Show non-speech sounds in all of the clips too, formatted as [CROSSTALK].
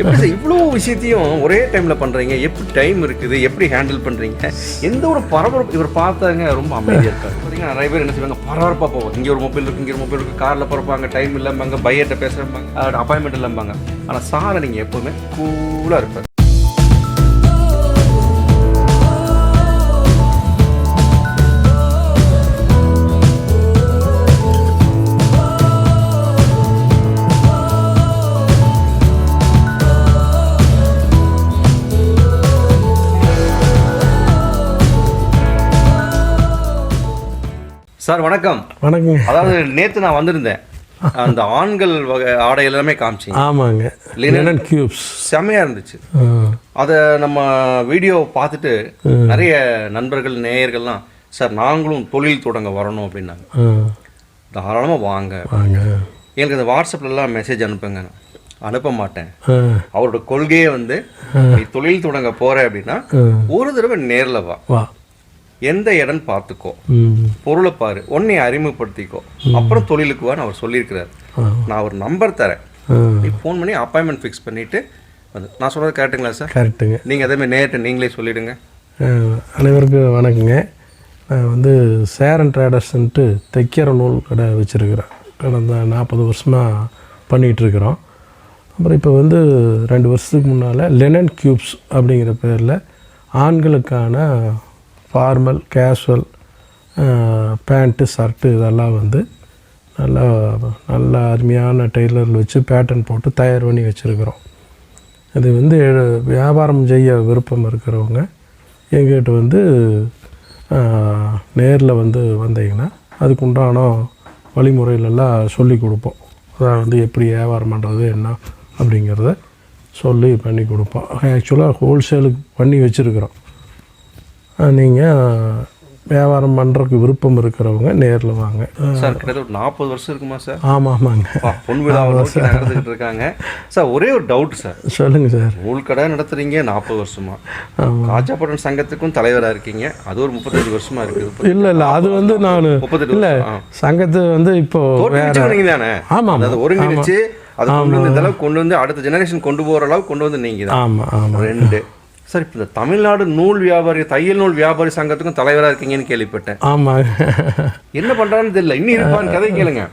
எப்படி சார் இவ்வளோ விஷயத்தையும் ஒரே டைமில் பண்ணுறீங்க எப்படி டைம் இருக்குது? எப்படி ஹேண்டில் பண்ணுறீங்க எந்த ஒரு பரபரப்பு இவர் பார்த்தாங்க ரொம்ப அமைதியாக இருக்காரு. பார்த்தீங்கன்னா நிறைய பேர் என்ன செய்வாங்க? பரபரப்பாக போவோம் இங்கே ஒரு மொபைல் இருக்குது இங்கே ஒரு மொபைல் இருக்குது காரில் பரப்பாங்க டைம் இல்லாமங்க பையர்கிட்ட பேசுகிறாங்க அப்பாயின்மெண்ட் இல்லாமங்க ஆனால் சாரை நீங்கள் எப்போவுமே கூலாக இருப்பார். சார் வணக்கம். வணக்கங்க அதாவது நேத்து நான் வந்திருந்தேன். அந்த ஆண்கள் வகை ஆடை எல்லாமே காமிச்சிங்க. ஆமாங்க. லினன் கியூப்ஸ் செமையா இருந்துச்சு. அதை நம்ம வீடியோ பார்த்துட்டு நிறைய நண்பர்கள் நேயர்கள்லாம் சார் நாங்களும் தொழில் தொடங்க வரணும் அப்படின்னாங்க. தாராளமாக வாங்க. எனக்கு இந்த வாட்ஸ்அப்லலாம் மெசேஜ் அனுப்புங்க. அனுப்ப மாட்டேன். அவரோட கொள்கையே வந்து நீ தொழில் தொடங்க போற அப்படின்னா ஒரு தடவை நேரில் வா. எந்த இடம் பார்த்துக்கோ. பொருளை பாரு உன்னை அறிமுகப்படுத்திக்கோ. அப்புறம் தொழிலுக்கு வான்னு அவர் சொல்லியிருக்கிறார். நான் ஒரு நம்பர் தரேன். நீ ஃபோன் பண்ணி அப்பாயின்மெண்ட் ஃபிக்ஸ் பண்ணிட்டு வந்து நான் சொல்றது கரெக்டுங்களா சார் கரெக்டுங்க நீங்கள் அதே மாதிரி நேரிட்ட நீங்களே சொல்லிடுங்க. ஆ, அனைவருக்கும் வணக்கங்க. நான் வந்து சேரன் ட்ரேடர்ஸ்ன்ட்டு தைக்கிற நூல் கடை வச்சுருக்கிறேன். கடந்த நாற்பது வருஷமாக பண்ணிகிட்ருக்குறோம். அப்புறம் இப்போ வந்து ரெண்டு வருஷத்துக்கு முன்னால் லெனன் கியூப்ஸ் அப்படிங்கிற பேரில் ஆண்களுக்கான ஃபார்மல் கேஷுவல் பேண்ட்டு ஷர்ட்டு இதெல்லாம் வந்து நல்லா நல்ல அருமையான டெய்லரில் வச்சு பேட்டர்ன் போட்டு தயார் பண்ணி வச்சுருக்குறோம். இது வந்து வியாபாரம் செய்ய விருப்பம் இருக்கிறவங்க எங்கிட்ட வந்து நேரில் வந்து வந்தீங்கன்னா அதுக்கு உண்டான வழிமுறைகளெல்லாம் சொல்லி கொடுப்போம். அதாவது வந்து எப்படி வியாபாரம் பண்ணுறது என்ன அப்படிங்கிறத சொல்லி பண்ணி கொடுப்போம். ஆக்சுவலாக ஹோல்சேலுக்கு பண்ணி வச்சுருக்குறோம். நீங்கள் வியாபாரம் பண்ணுறதுக்கு விருப்பம் இருக்கிறவங்க நேரில் வாங்க. சார் கிட்டத்தட்ட ஒரு நாற்பது வருஷம் இருக்குமா சார்? ஆமாம் ஆமாங்க. பொன் விழாவை நோக்கி நடந்துகிட்டு இருக்காங்க. சார் ஒரே ஒரு டவுட் சார். சொல்லுங்கள் சார். நூல் கடை நடத்துறீங்க நாற்பது வருஷமா. ஆமாம் காஜாப்பட்டன் சங்கத்துக்கும் தலைவராக இருக்கீங்க. அது ஒரு முப்பத்தஞ்சு வருஷமா இருக்குது இல்லை இல்லை அது வந்து நான் முப்பத்தெட்டு இல்லை. சங்கத்து வந்து இப்போ தோற்றுவிச்ச நீங்க தானே ஆமாம் அதாவது ஒருங்கிணைச்சு அதை கொண்டு வந்து இந்த அளவுக்கு கொண்டு வந்து அடுத்த ஜெனரேஷன் கொண்டு போற அளவுக்கு கொண்டு வந்து நீங்க தான் ஆமாம் ஆமாம் ரெண்டு. சார் இப்போ இந்த தமிழ்நாடு நூல் வியாபாரி தையல் நூல் வியாபாரி சங்கத்துக்கும் தலைவரா இருக்கீங்கன்னு கேள்விப்பட்டேன். ஆமாம் என்ன பண்றான்னு தெரியல. இன்னும் இருப்பான்னு கதை கேளுங்க.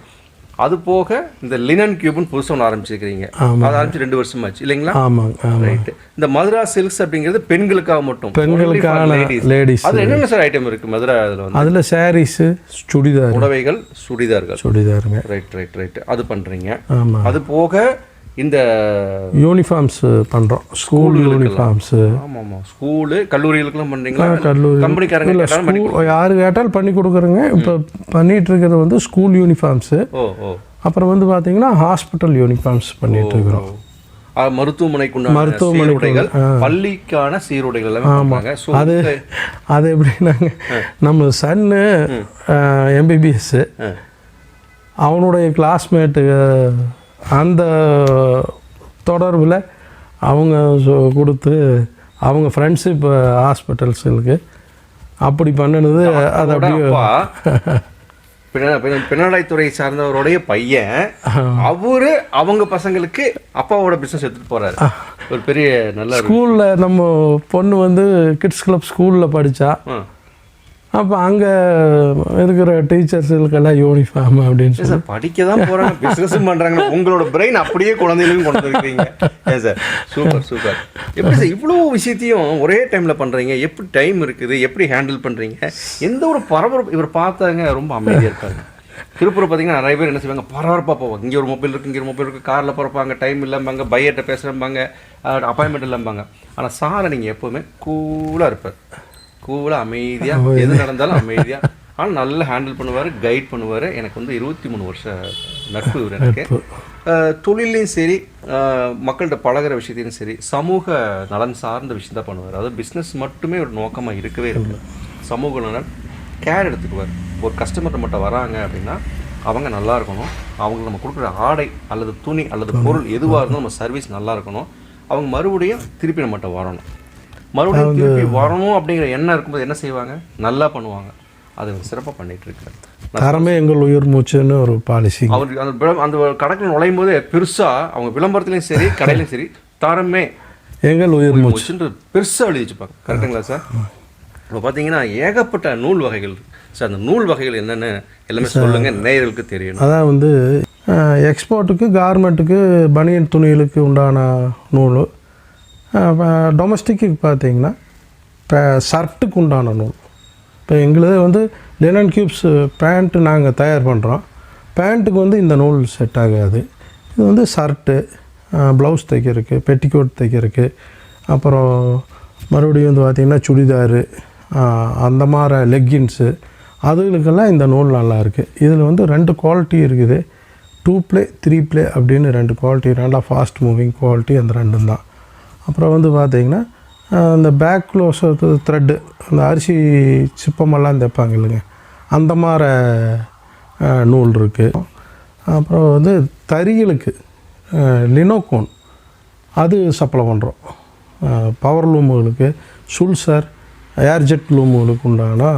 அது போக இந்த லினன் கியூப்னு புதுசா ஒன்று ஆரம்பிச்சிருக்கிறீங்க. அது ஆரம்பிச்சு ரெண்டு வருஷமாச்சு இல்லைங்களா? ஆமாங்க ஆமாம் ரைட் இந்த மதுரா சில்க்ஸ் அப்படிங்கிறது பெண்களுக்காக மட்டும். பெண்களுக்கான ladies. லேடிஸ் அதுல என்னென்ன சார் ஐட்டம் இருக்கு மதுரா அதுல வந்து? அதில் சாரீஸு சுடிதார். புடவைகள் சுடிதார்கள். சுடிதாருங்க. ரைட் ரைட் ரைட் அது பண்றீங்க. ஆமாம் அது போக இந்த யூனிஃபார்ம்ஸ் பண்ணுறோம் ஸ்கூல் யூனிஃபார்ம்ஸு ஆமா ஆமா ஸ்கூலு கல்லூரிகளுக்கெல்லாம் பண்றீங்களா? கல்லூரி கம்பெனிக்காரங்க இல்லை ஸ்கூல் யார் கேட்டாலும் பண்ணி கொடுக்குறேங்க. இப்போ பண்ணிட்டு இருக்கிறது வந்து ஸ்கூல் யூனிஃபார்ம்ஸு அப்புறம் வந்து பார்த்தீங்கன்னா ஹாஸ்பிட்டல் யூனிஃபார்ம்ஸ் பண்ணிட்டு இருக்கிறோம். மருத்துவமனைக்கு சீருடைகள் பள்ளிக்கான சீருடைகள் ஸோ அது அது எப்படின்னாங்க நம்ம சன்னு எம்பிபிஎஸ்ஸு அவனுடைய கிளாஸ்மேட்டு அந்த தொடர்பில் அவங்க கொடுத்து அவங்க ஃப்ரெண்ட்ஸு இப்போ ஹாஸ்பிட்டல்ஸுக்கு அப்படி பண்ணினது அது அப்படியே அப்பா பின்ன- பின்ன- பின்னலாய்த்துறை சார்ந்தவருடைய பையன் அவரு அவங்க பசங்களுக்கு அப்பாவோட பிசினஸ் எடுத்துட்டு போறாரு. ஒரு பெரிய நல்ல ஸ்கூலில் நம்ம பொண்ணு வந்து கிட்ஸ் கிளப் ஸ்கூலில் படித்தா. அப்போ அங்கே இருக்கிற டீச்சர்ஸுக்கெல்லாம் யூனிஃபார்ம் அப்படின்னு சொல்லி. படிக்க தான் போறாங்க. பிசினஸும் பண்றாங்க உங்களோட பிரெயின் அப்படியே குழந்தைகளுக்கும் கொண்டு வந்துருக்கீங்க. ஏன் சார் சூப்பர் சூப்பர் எப்படி சார் இவ்வளோ விஷயத்தையும் ஒரே டைம்ல பண்றீங்க? எப்படி டைம் இருக்குது? எப்படி ஹேண்டில் பண்றீங்க? எந்த ஒரு பரபரப்பு இவர் பார்த்தாங்க ரொம்ப அமைதியா இருக்காங்க. திருப்பூர் பார்த்தீங்கன்னா நிறைய பேர் என்ன செய்வாங்க? பரபரப்பாக போவாங்க. இங்கே ஒரு மொபைல் இருக்கு இங்கே ஒரு மொபைல் இருக்கு. காரில் பறப்பாங்க டைம் இல்லாமங்க பையர்கிட்ட பேசுகிறம்பாங்க அப்பாயின்மெண்ட் இல்லாமங்க ஆனால் சாரை நீங்கள் எப்போவுமே கூலாக இருப்பார். கூலாக அமைதியாக எது நடந்தாலும் அமைதியாக ஆனால் நல்லா ஹேண்டில் பண்ணுவார் கைட் பண்ணுவார். எனக்கு வந்து இருபத்தி மூணு வருஷம் நட்பு இவர் எனக்கு. தொழிலையும் சரி மக்கள்கிட்ட பழகுற விஷயத்தையும் சரி சமூக நலன் சார்ந்த விஷயம் தான் பண்ணுவார். அதாவது பிஸ்னஸ் மட்டுமே ஒரு நோக்கமாக இருக்கவே இருக்கு. சமூக நலன் கேர் எடுத்துக்குவார். ஒரு கஸ்டமர் மட்டும் வராங்க அப்படின்னா அவங்க நல்லா இருக்கணும். அவங்களுக்கு நம்ம கொடுக்குற ஆடை அல்லது துணி அல்லது பொருள் எதுவாக இருந்தாலும் நம்ம சர்வீஸ் நல்லா இருக்கணும். அவங்க மறுபடியும் திருப்பி நம்மகிட்ட வரணும். மறுபடியும் திருப்பி வரணும் அப்படிங்கிற எண்ணம் இருக்கும்போது என்ன செய்வாங்க? நல்லா பண்ணுவாங்க. அது சிறப்பாக பண்ணிட்டு இருக்காரு தரமே எங்கள் உயிர் மூச்சுன்னு ஒரு பாலிசி அவர் அந்த அந்த கடைக்குள்ள நுழையும் போதே பெருசா அவங்க விளம்பரத்துலையும் சரி [LAUGHS] கடையிலையும் சரி தரமே எங்கள் உயிர் மூச்சு. மூச்சுன்ற பெருசாக எழுதி வச்சுப்பாங்க. கரெக்டுங்களா சார்? இப்போ பார்த்தீங்கன்னா ஏகப்பட்ட நூல் வகைகள். சார் அந்த நூல் வகைகள் என்னென்னு எல்லாமே சொல்லுங்க நேயர்களுக்கு தெரியணும் அதான் வந்து எக்ஸ்போர்ட்டுக்கு கார்மெண்ட்டுக்கு பனியன் துணிகளுக்கு உண்டான நூல். டொமஸ்டிக்கு பார்த்தீங்கன்னா இப்போ ஷர்ட்டுக்கு உண்டான நூல். இப்போ எங்களுது வந்து லினன் கியூப்ஸ் பேண்ட்டு நாங்கள் தயார் பண்ணுறோம் பேண்ட்டுக்கு வந்து இந்த நூல் செட் ஆகாது. இது வந்து ஷர்ட்டு ப்ளவுஸ் தைக்கிறதுக்கு பெட்டிக்கோட் தைக்கிறதுக்கு அப்புறம் மறுபடியும் வந்து பார்த்திங்கன்னா சுடிதாரு அந்த மாதிரி லெக்கின்ஸு அதுகளுக்கெல்லாம் இந்த நூல் நல்லா இருக்குது இதில் வந்து ரெண்டு குவாலிட்டி இருக்குது. டூ ப்ளே த்ரீ ப்ளே அப்படின்னு ரெண்டு குவாலிட்டி நல்லா ஃபாஸ்ட் மூவிங் குவாலிட்டி அந்த ரெண்டும் தான். அப்புறம் வந்து பார்த்திங்கன்னா இந்த பேக் க்ளோஸ் த்ரெட்டு அந்த அரிசி சிப்பமெல்லாம் தைப்பாங்க இல்லைங்க. அந்த மாதிரி நூல் இருக்குது அப்புறம் வந்து தறிகளுக்கு லினோகோன் அது சப்ளை பண்ணுறோம் பவர் லூமுகளுக்கு சுல்சர் ஏர்ஜெட் லூமுகளுக்கு உண்டான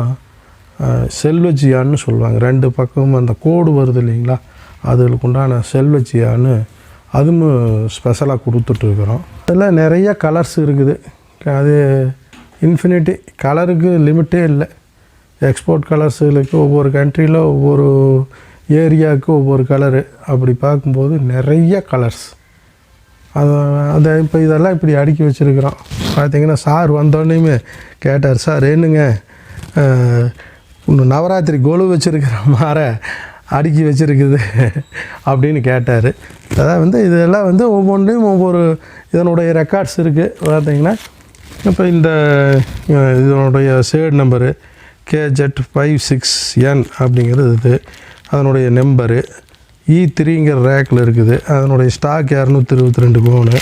செல்வஜியான்னு சொல்லுவாங்க. ரெண்டு பக்கமும் அந்த கோடு வருது இல்லைங்களா? அதுகளுக்கு உண்டான செல்வஜியான்னு அதுவும் ஸ்பெஷலாக கொடுத்துட்ருக்குறோம் அதில் நிறைய கலர்ஸ் இருக்குது. அது இன்ஃபினிட்டி கலருக்கு லிமிட்டே இல்லை. எக்ஸ்போர்ட் கலர்ஸுகளுக்கு ஒவ்வொரு கண்ட்ரியில் ஒவ்வொரு ஏரியாவுக்கு ஒவ்வொரு கலரு அப்படி பார்க்கும்போது நிறைய கலர்ஸ் அதை அதை இப்போ இதெல்லாம் இப்படி அடுக்கி வச்சுருக்குறோம். பார்த்தீங்கன்னா சார் வந்தோடனேயுமே கேட்டார் சார் என்னங்க இன்னும் நவராத்திரி கொலு வச்சுருக்கிற மாற அடுக்கி வச்சுருக்குது அப்படின்னு கேட்டார். அதாவது வந்து இதெல்லாம் வந்து ஒவ்வொன்றையும் ஒவ்வொரு இதனுடைய ரெக்கார்ட்ஸ் இருக்குது பார்த்தீங்கன்னா இப்போ இந்த இதனுடைய சேட் நம்பரு கேஜெட் ஃபைவ் சிக்ஸ் என் அப்படிங்கிறது இது. அதனுடைய நம்பரு இ த்ரீங்கிற ரேக்கில் இருக்குது. அதனுடைய ஸ்டாக் இரநூத்தி இருபத்தி ரெண்டு பவுனு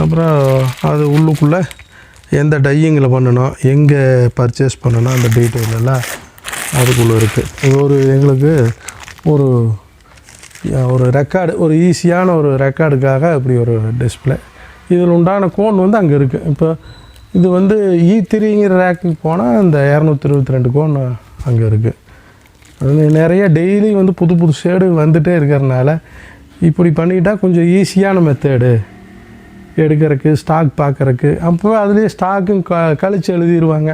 அப்புறம் அது உள்ளுக்குள்ளே எந்த டையிங்கில் பண்ணணும் எங்கே பர்ச்சேஸ் பண்ணணும் அந்த டீட்டெயில் எல்லாம் அதுக்குள்ளே இருக்குது இது ஒரு எங்களுக்கு ஒரு ஒரு ரெக்கார்டு ஒரு ஈஸியான ஒரு ரெக்கார்டுக்காக இப்படி ஒரு டிஸ்பிளே இதில் உண்டான கோன் வந்து அங்கே இருக்குது இப்போ இது வந்து e இ த்ரீங்கிற ரேக்குக்கு போனால் இந்த இரநூத்தி இருபத்தி ரெண்டு கோன் அங்கே இருக்குது அது நிறைய டெய்லி வந்து புது புது ஷேடு வந்துகிட்டே இருக்கிறனால இப்படி பண்ணிக்கிட்டால் கொஞ்சம் ஈஸியான மெத்தேடு எடுக்கிறதுக்கு ஸ்டாக் பார்க்குறக்கு அப்போ அதுலேயே ஸ்டாக்கும் க கழித்து எழுதிடுவாங்க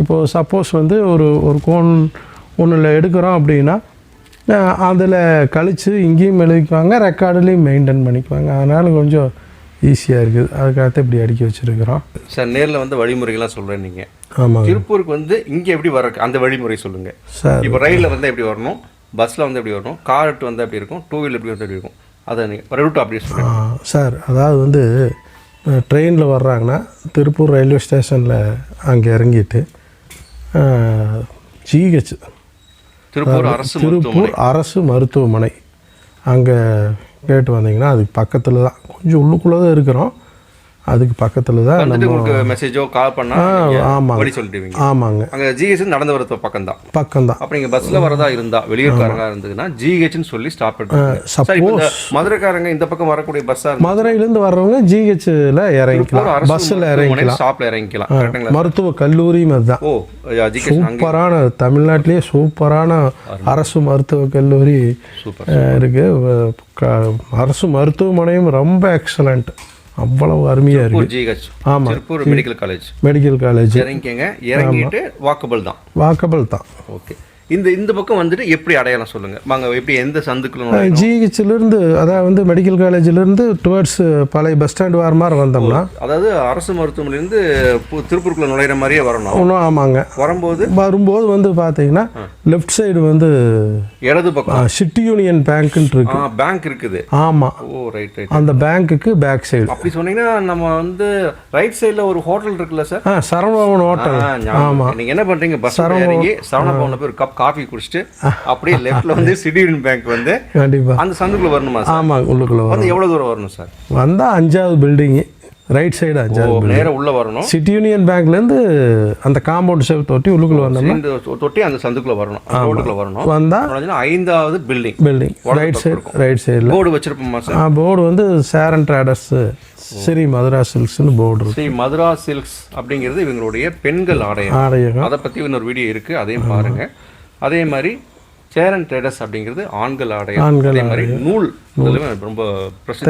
இப்போது சப்போஸ் வந்து ஒரு ஒரு கோன் ஒன்றில் எடுக்கிறோம் அப்படின்னா அதில் கழித்து இங்கேயும் எழுதிக்குவாங்க ரெக்கார்டுலேயும் மெயின்டைன் பண்ணிக்குவாங்க. அதனால் கொஞ்சம் ஈஸியாக இருக்குது. அதுக்காக இப்படி அடுக்கி வச்சுருக்கிறோம். சார் நேரில் வந்து வழிமுறைகள்லாம் சொல்கிறேன் நீங்கள் ஆமாங்க. திருப்பூருக்கு வந்து இங்கே எப்படி வர அந்த வழிமுறை சொல்லுங்கள் சார். இப்போ ரயிலில் வந்து எப்படி வரணும் பஸ்ஸில் வந்து எப்படி வரணும் கார் வந்து எப்படி இருக்கும் டூ வீலர் எப்படி வந்து எப்படி இருக்கும் அதை நீங்கள் ரூட் சொல்லுங்கள் சார் அதாவது வந்து ட்ரெயினில் வர்றாங்கன்னா திருப்பூர் ரயில்வே ஸ்டேஷனில் அங்கே இறங்கிட்டு ஜிஹெச். திருப்பூர் அரசு மருத்துவமனை. திருப்பூர் அரசு மருத்துவமனை. அங்கே கேட்டு வந்தீங்கன்னா அதுக்கு பக்கத்தில் தான். கொஞ்சம் உள்ளுக்குள்ளே தான் இருக்கிறோம். அதுக்கு பக்கத்தில் தான் உங்களுக்கு மெசேஜோ கால் பண்ணா ஆ, நீங்க ஆமாங்க. சொல்லிடுவீங்க. ஆமாங்க. அங்கே ஜிஹெச் நடந்து வரது பக்கம் தான் பக்கம்தான். அப்போ நீங்கள் பஸ்ஸில் வரதா இருந்தா வெளியூர்காரங்க இருந்ததுன்னா ஜிஹெச்னு சொல்லி ஸ்டாப் இந்த மதுரைக்காரங்க இந்த பக்கம் வரக்கூடிய பஸ்ஸாக மதுரையிலேருந்து வர்றவங்க ஜிஹெச்சில் இறங்கிக்கலாம். பஸ்ஸில் இறங்கிக்கலாம். ஸ்டாப்ல இறங்கிக்கலாம். மருத்துவ கல்லூரியும் அதுதான். ஓ சூப்பரான தமிழ்நாட்டிலேயே சூப்பரான அரசு மருத்துவக் கல்லூரி சூப்பர் அஹ், இருக்கு. வ- க- அரசு மருத்துவமனையும் ரொம்ப எக்ஸலண்ட் அவ்வளவு அருமையாக இருக்கு. திருப்பூர் ஜிஹெச் ஆமாம் Tiruppur medical college medical college இறங்கிக்கங்க. இறங்கிட்டு வாக்கபிள் தான். வாக்கபிள் தான். ஓகே இந்த இந்த பக்கம் வந்துட்டு எப்படி அடையாளம் சொல்லுங்க? வாங்க எப்படி எந்த சந்துக்குள்ள? ஜிஹெச்சிலிருந்து அதாவது வந்து மெடிக்கல் காலேஜிலேருந்து டுவர்ட்ஸ் பழைய பஸ் ஸ்டாண்ட் வர மாதிரி வந்தோம்னா அதாவது அரசு மருத்துவமனையிலேருந்து திருப்பூருக்குள்ள நுழையிற மாதிரியே வரணும். ஒன்றும் ஆமாங்க. வரும்போது? வரும்போது வந்து பார்த்தீங்கன்னா லெஃப்ட் சைடு வந்து இடது பக்கம்? சிட்டி யூனியன் பேங்க்குன்ட்டு இருக்கு. பேங்க் இருக்குது. ஆமாம் ஓ ரைட் ரைட் அந்த பேங்க்குக்கு பேக் சைடு அப்படி சொன்னீங்கன்னா நம்ம வந்து ரைட் சைடுல ஒரு ஹோட்டல் இருக்குல்ல சார் சரவணபவன் ஹோட்டல் ஆ, ஞாபகம். நீங்க என்ன பண்றீங்க? பஸ் இறங்கி சரவண பவன்ல போய் ஒரு கப் காஃபி குடிச்சிட்டு அப்படியே லெஃப்ட்ல வந்து சிட்டி யூனியன் பேங்க் வந்து கண்டிப்பாக அந்த சந்துக்குள்ள வரணுமா சார்? ஆமாம் உள்ளுக்குள்ளே வரும் வந்து எவ்வளவு தூரம் வரணும் சார்? வந்தால் அஞ்சாவது பில்டிங்கு ரைட் சைடு அஞ்சாவது நேரா உள்ள வரணும். சிட்டி யூனியன் பேங்க்லேருந்து அந்த காம்பவுண்ட் சேவ் தொட்டி உள்ளுக்குள்ளே வந்தோம்னா தொட்டி அந்த சந்துக்குள்ள வரணும். ரோட்டுக்குள்ள வரணும். வந்தால் ஐந்தாவது building building right side right சைடில் போர்டு வச்சிருப்போமா சார்? போர்டு வந்து சேரன் ட்ரேடர்ஸு ஸ்ரீ மதுரா சில்க்ஸ்னு போர்டு ஸ்ரீ மதுரா சில்க்ஸ் அப்படிங்கிறது இவங்களுடைய பெண்கள் ஆடையம் ஆடையகம் அதை பத்தி இன்னொரு வீடியோ இருக்கு. அதையும் பாருங்க. அதே மாதிரி சேரன் ட்ரேடர்ஸ் அப்படிங்கிறது ஆண்கள் ஆண்கள் அதே மாதிரி நூல் ரொம்ப பிரசித்தி